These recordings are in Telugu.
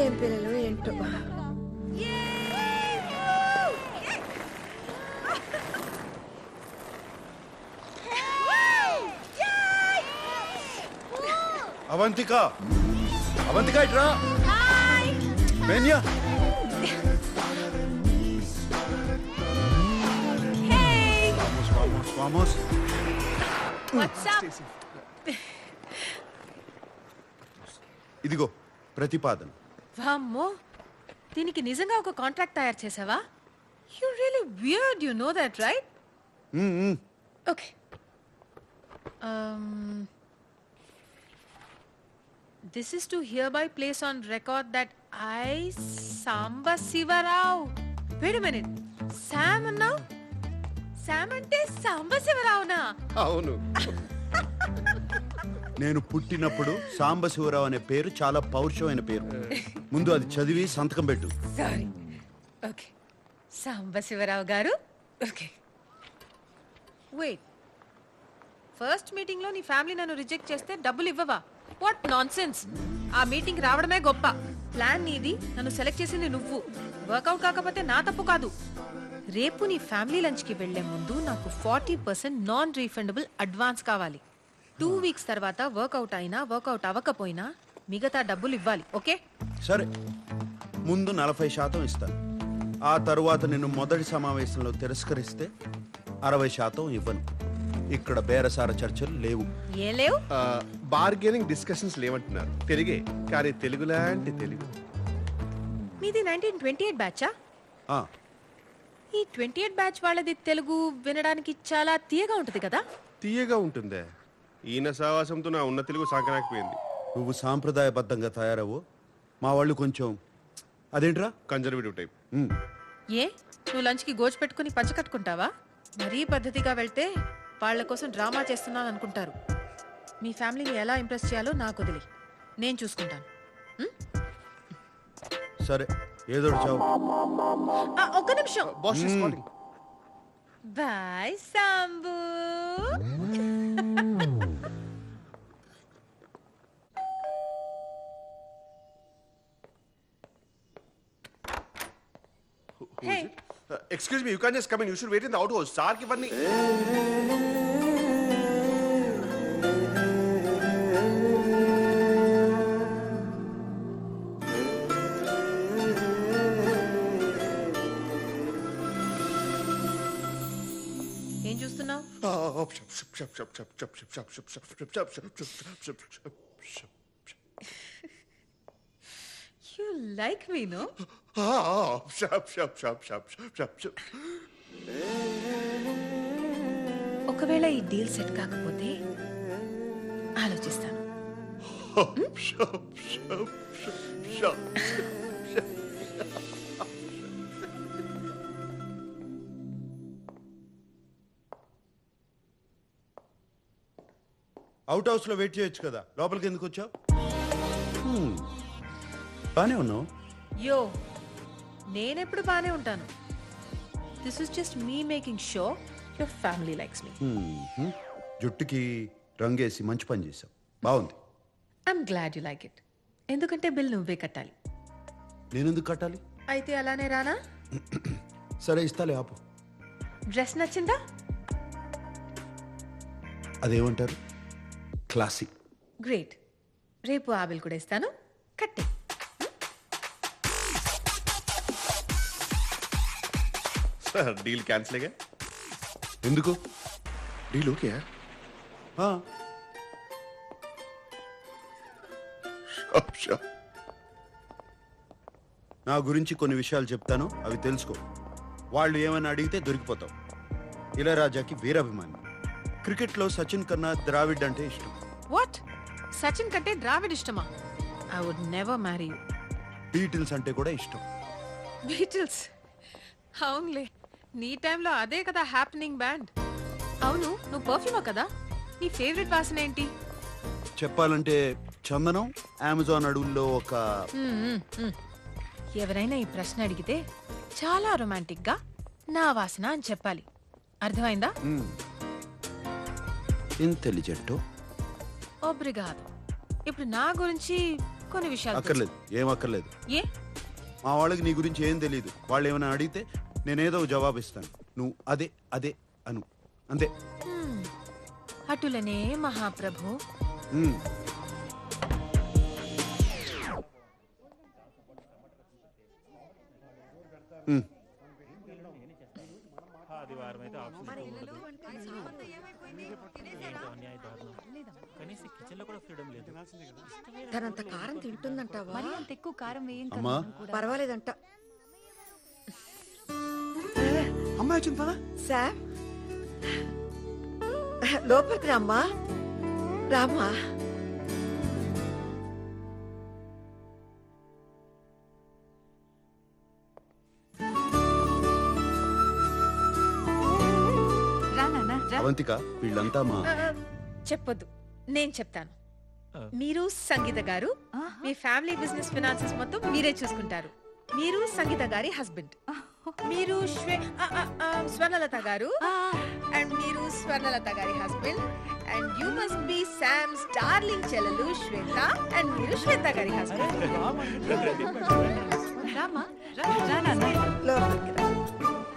ఏం పిల్లలు ఏంటో అవంతిక. అవంతిక ఇట్రా. బెన్యా వామోస్ వామోస్ ఇదిగో ప్రతిపాదన. వామ్మో దీనికి నిజంగా ఒక కాంట్రాక్ట్ తయారు చేసావా? You really weird you know that right. Okay Um, this is to hereby place on record that I Samba Sivarao wait minute Sam అన్నావు శామ్ అంటే సాంబ శివరావునా అవును. నేను పుట్టినప్పుడు సాంబశివరావు అనే పేరు చాలా పౌరుషమైన పేరు. ముందు అది చదివి సంతకం పెట్టు. సారీ ఓకే సాంబ శివరావు గారు? ఓకే వెయిట్ ఫస్ట్ మీటింగ్లో నీ ఫ్యామిలీ నన్ను రిజెక్ట్ చేస్తే డబ్బులు ఇవ్వవా? వాట్ నాన్ ఆ మీటింగ్ రావడమే గొప్ప. ప్లాన్ నీది. నన్ను సెలెక్ట్ చేసింది నువ్వు. వర్కౌట్ కాకపోతే నా తప్పు కాదు. రేపు నీ ఫ్యామిలీ లంచ్కి వెళ్ళే ముందు నాకు forty percent non refundable advance కావాలి. టూ వీక్స్ తర్వాత వర్కౌట్ అయినా వర్కౌట్ అవ్వకపోయినా మిగతా డబ్బులు ఇవ్వాలి ఓకే? సరే. ముందు నలభై శాతం ఇస్తాను ఆ తరువాత నిన్ను మొదటి సమావేశంలో తిరస్కరిస్తే అరవై శాతం ఇవ్వను. ఇక్కడ బేరసార చర్చలు లేవు. ఏ లేవు? బార్గెనింగ్ డిస్కషన్స్ లేవంటున్నారు. తెలుగే కానీ తెలుగు లాంటి తెలుగు. మీది నైన్టీన్ ట్వంటీ ఎయిట్ బ్యాచా? ఆ, ఈ ట్వంటీ ఎయిట్ బ్యాచ్ వాళ్ళది తెలుగు వినడానికి చాలా తీయగా ఉంటుంది కదా? తీయగా ఉంటుందే. ఈయన సావాసంతో నా ఉన్న తెలుగు సాగనాకపోయింది నువ్వు సాంప్రదాయబద్ధంగా తయారవు మా వాళ్ళు కొంచెం అదేంట్రా? Conservative type. ఉమ్, ఏ? నువ్వు లంచ్కి గోజు పెట్టుకుని పంచ కట్టుకుంటావా? మరీ పద్ధతిగా వెళ్తే వాళ్ళ కోసం డ్రామా చేస్తున్నాను అనుకుంటారు. మీ ఫ్యామిలీని ఎలా ఇంప్రెస్ చేయాలో నాకు వదిలి. నేను చూసుకుంటాను. సరే. ఏదో చావు. ఆ, ఒక్క నిమిషం. Boss boy Sambu excuse me you can just come in you should wait in the outhouse సార్కి ఇవన్నీ యు లైక్ మీ నో ఒకవేళ ఈ డీల్ సెట్ కాకపోతే ఆలోచిస్తాను. అవుట్ హౌస్లో వెయిట్ చేయొచ్చు కదా. లోపలికి ఎందుకు వచ్చావు? బానే ఉన్నావు. యో నేనెప్పుడు బానే ఉంటాను. This is just me making show your family likes me. జుట్టుకి రంగేసి మంచి పని చేసావు బాగుంది. I'm glad you like it ఎందుకంటే బిల్ నువ్వే కట్టాలి. నేనెందుకు కట్టాలి? అయితే అలానే రానా? సరే ఇస్తాలే ఆపు. డ్రెస్ నచ్చిందా? అదేమంటారు? క్లాసిక్ గ్రేట్ రేపు ఆ బిల్ కూడా ఇస్తాను. కట్టే. సార్ డీల్ క్యాన్సిల్ ఎందుకు? డీల్ ఓకే ఆ, నా గురించి కొన్ని విషయాలు చెప్తాను అవి తెలుసుకో. వాళ్ళు ఏమైనా అడిగితే దొరికిపోతావు. ఇళయరాజాకి వీరాభిమాని. క్రికెట్లో సచిన్ కన్నా ద్రావిడ్ అంటే ఇష్టం. వాట్ సచిన్ కంటే ద్రావిడ్ ఇష్టమా? I would never marry you Beatles అంటే కూడా ఇష్టం. బీటిల్స్? అవునులే. నీ టైంలో అదే కదా హ్యాపెనింగ్ బ్యాండ్ అవును నువ్వు పర్ఫ్యూమా కదా? నీ ఫేవరెట్ వాసన ఏంటి? చెప్పాలంటే చందనం అమెజాన్ అడవుల్లో ఒక. ఎవరైనా ఈ ప్రశ్న అడిగితే చాలా రొమాంటిక్గా నా వాసన అని చెప్పాలి. అర్థమైందా? ఇంటెలిజెంటో ఒబ్రిగాదు ఇప్పుడు నా గురించి కొన్ని విషయాలు తెలుసు. అక్కర్లేదు ఏం అక్కర్లేదు ఏ మా వాళ్ళకి నీ గురించి ఏం తెలియదు వాళ్ళు ఏమైనా అడిగితే నేనేదో జవాబు ఇస్తాను నువ్వు అదే అదే అను అంతే హ్మ్. అటులనే మహాప్రభు ఉమ్. ఉమ్. ఆదివారం అయితే ఆప్షన్ ఉండదు ఏంటో అన్యాయ దారుణం కనీసం కిచెన్లో కూడా ఫ్రీడమ్ లేదు. తనంత కారం తింటుందంటావా? మరి అంత ఎక్కువ కారం వేయం కదా అమ్మా. పర్వాలేదంట. అమ్మాయి వచ్చింది పదా. శామ్ లోపలికి రామ్మా. రామ్మా. అవంతిక వీళ్ళంతా మా చెప్పొద్దు నేను చెప్తాను. మీరు సంగీత గారు. మీ ఫ్యామిలీ బిజినెస్ ఫినాన్సెస్ మొత్తం మీరే చూసుకుంటారు మీరు సంగీత గారి హస్బెండ్ మీరు స్వర్ణలత గారు అండ్ మీరు స్వర్ణలత గారి husband and you must be Sam's darling చెల్లెలు శ్వేత అండ్ మీరు శ్వేత గారి హస్బెండ్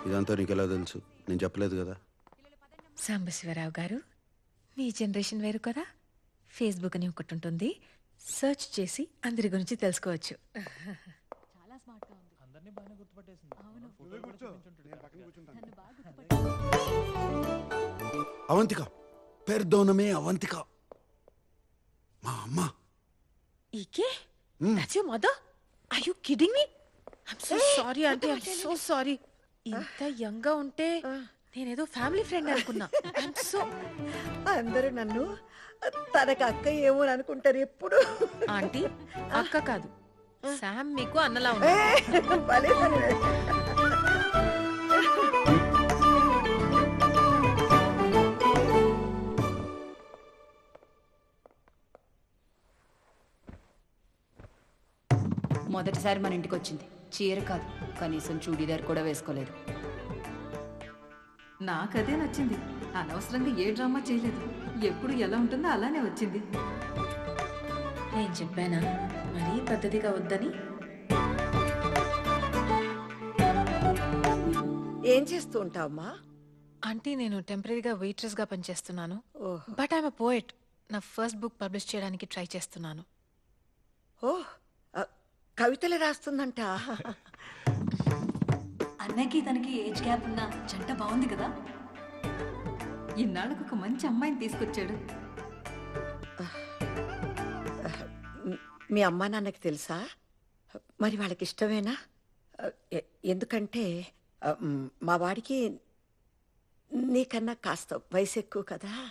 ఇదంతా నీకు ఎలా తెలుసు నేను చెప్పలేదు కదా సాంబశివరావు గారు మీ జనరేషన్ వేరు కదా. ఫేస్బుక్ అని ఒకటి ఉంటుంది. సెర్చ్ చేసి అందరి గురించి తెలుసుకోవచ్చు. చాలా స్మార్ట్గా ఉంది. అందరినీ బాగానే గుర్తుపట్టేసింది. అవంతిక పెర్దోనమే అవంతిక. మా అమ్మ. ఈకే your mother are you kidding me I'm so sorry అంటే ఐమ్ సో సారీ ఇంత యంగ్గా ఉంటే నేనేదో ఫ్యామిలీ ఫ్రెండ్ అనుకున్నా. సో అందరూ నన్ను తనకు అక్క ఏమో అని అనుకుంటారు ఎప్పుడు. ఆంటీ అక్క కాదు. శామ్ మీకు అన్నలా ఉంది భలే. మొదటిసారి మన ఇంటికి వచ్చింది. చీర కాదు. కనీసం చూడీదార్ కూడా వేసుకోలేదు. నాకదే నచ్చింది. అనవసరంగా ఏ డ్రామా చేయలేదు. ఎప్పుడు ఎలా ఉంటుందో అలానే వచ్చింది. నేను చెప్పానా? మరీ పద్ధతిగా వద్దని ఏం చేస్తూ ఉంటావమ్మా? ఆంటీ నేను టెంపరీగా వెయిట్రెస్గా పనిచేస్తున్నాను. ఓహ్. But I'm poet. నా ఫస్ట్ బుక్ పబ్లిష్ చేయడానికి ట్రై చేస్తున్నాను. ఓ ఆ, కవితలు రాస్తుందంట. అన్నకి తనకి ఏజ్ గ్యాప్ ఉన్న జంట బాగుంది కదా? ఇన్నాళ్ళకు ఒక మంచి అమ్మాయిని తీసుకొచ్చాడు. మ్, అమ్మా నాన్నకి తెలుసా? మరి వాళ్ళకి ఇష్టమేనా? ఎ- ఎందుకంటే ఆ, మ్, మా వాడికి నీకన్నా కాస్త వయసు ఎక్కువ కదా?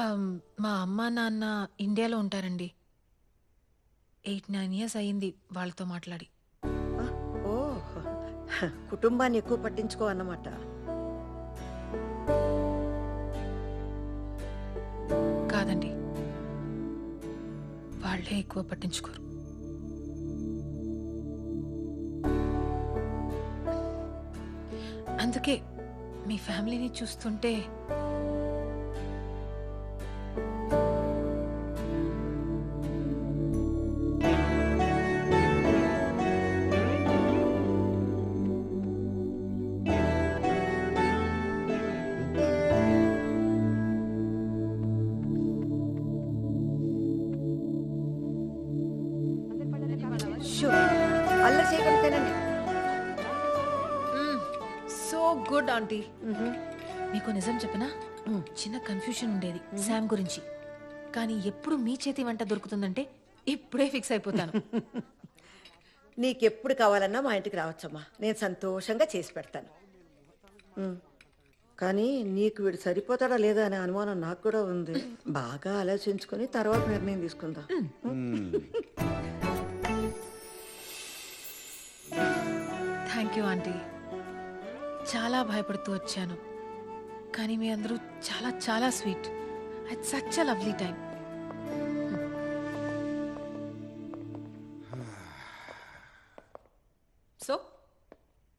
Um, మా అమ్మ నాన్న ఇండియాలో ఉంటారండి. ఎయిట్ నైన్ ఇయర్స్ అయ్యింది వాళ్ళతో మాట్లాడి. ఓ కుటుంబాన్ని ఎక్కువ పట్టించుకో అన్నమాట. కాదండి. వాళ్ళే ఎక్కువ పట్టించుకోరు. అందుకే మీ ఫ్యామిలీని చూస్తుంటే గుడ్ ఆంటీ. మీకు నిజం చెప్పనా? చిన్న కన్ఫ్యూషన్ ఉండేది శామ్ గురించి. కానీ ఎప్పుడు మీ చేతి వంట దొరుకుతుందంటే ఇప్పుడే ఫిక్స్ అయిపోతాను. నీకెప్పుడు కావాలన్నా మా ఇంటికి రావచ్చమ్మా. నేను సంతోషంగా చేసి పెడతాను. ఉమ్. కానీ నీకు వీడు సరిపోతాడా లేదా అనే అనుమానం నాకు కూడా ఉంది. బాగా ఆలోచించుకొని తర్వాత నిర్ణయం తీసుకుందాం. Thank you aunty. చాలా భయపడుతూ వచ్చాను. కానీ మీ అందరూ చాలా చాలా sweet. At such a lovely time